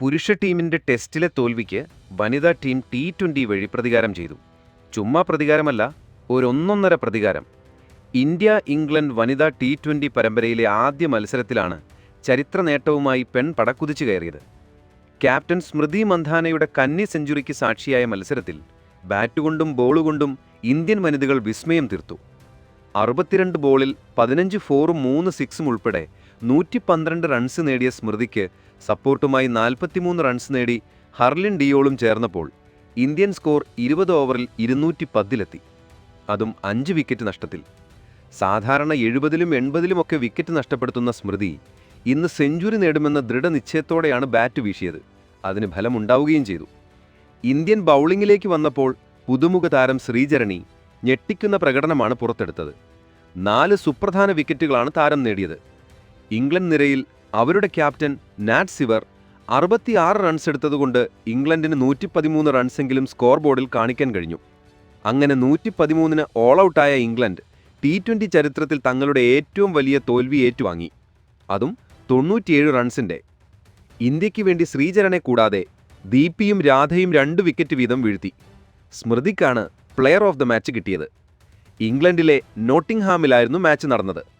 പുരുഷ ടീമിന്റെ ടെസ്റ്റിലെ തോൽവിക്ക് വനിതാ ടീം ടി ട്വന്റി വഴി പ്രതികാരം ചെയ്തു. ചുമ്മാ പ്രതികാരമല്ല ഒരൊന്നൊന്നര പ്രതികാരം. ഇന്ത്യ ഇംഗ്ലണ്ട് വനിതാ ടി ട്വന്റി പരമ്പരയിലെ ആദ്യ മത്സരത്തിലാണ് ചരിത്ര നേട്ടവുമായി പെൺ പടക്കുതിച്ചു കയറിയത്. ക്യാപ്റ്റൻ സ്മൃതി മന്ധാനയുടെ കന്നി സെഞ്ചുറിക്ക് സാക്ഷിയായ മത്സരത്തിൽ ബാറ്റുകൊണ്ടും ബോളുകൊണ്ടും ഇന്ത്യൻ വനിതകൾ വിസ്മയം തീർത്തു. അറുപത്തിരണ്ട് ബോളിൽ പതിനഞ്ച് ഫോറും മൂന്ന് സിക്സും ഉൾപ്പെടെ നൂറ്റി പന്ത്രണ്ട് റൺസ് നേടിയ സ്മൃതിക്ക് സപ്പോർട്ടുമായി നാൽപ്പത്തിമൂന്ന് റൺസ് നേടി ഹർലിൻ ഡിയോളും ചേർന്നപ്പോൾ ഇന്ത്യൻ സ്കോർ ഇരുപത് ഓവറിൽ ഇരുന്നൂറ്റി പത്തിലെത്തി അതും അഞ്ച് വിക്കറ്റ് നഷ്ടത്തിൽ. സാധാരണ എഴുപതിലും എൺപതിലുമൊക്കെ വിക്കറ്റ് നഷ്ടപ്പെടുത്തുന്ന സ്മൃതി ഇന്ന് സെഞ്ചുറി നേടുമെന്ന ദൃഢനിശ്ചയത്തോടെയാണ് ബാറ്റ് വീശിയത്. അതിന് ഫലമുണ്ടാവുകയും ചെയ്തു. ഇന്ത്യൻ ബൗളിംഗിലേക്ക് വന്നപ്പോൾ പുതുമുഖ താരം ശ്രീചരണി ഞെട്ടിക്കുന്ന പ്രകടനമാണ് പുറത്തെടുത്തത്. നാല് സുപ്രധാന വിക്കറ്റുകളാണ് താരം നേടിയത്. ഇംഗ്ലണ്ട് നിരയിൽ അവരുടെ ക്യാപ്റ്റൻ നാറ്റ് സിവർ അറുപത്തിയാറ് റൺസ് എടുത്തതുകൊണ്ട് ഇംഗ്ലണ്ടിന് നൂറ്റി പതിമൂന്ന് റൺസെങ്കിലും സ്കോർ ബോർഡിൽ കാണിക്കാൻ കഴിഞ്ഞു. അങ്ങനെ നൂറ്റി പതിമൂന്നിന് ഓൾ ഔട്ടായ ഇംഗ്ലണ്ട് ടി ട്വന്റി ചരിത്രത്തിൽ തങ്ങളുടെ ഏറ്റവും വലിയ തോൽവി ഏറ്റുവാങ്ങി. അതും തൊണ്ണൂറ്റിയേഴ് റൺസിന്റെ ഇന്ത്യയ്ക്ക് വേണ്ടി ശ്രീചരനെ കൂടാതെ ദീപിയും രാധയും രണ്ട് വിക്കറ്റ് വീതം വീഴ്ത്തി. സ്മൃതിക്കാണ് പ്ലെയർ ഓഫ് ദ മാച്ച് കിട്ടിയത്. ഇംഗ്ലണ്ടിലെ നോട്ടിംഗ്ഹാമിലായിരുന്നു മാച്ച് നടന്നത്.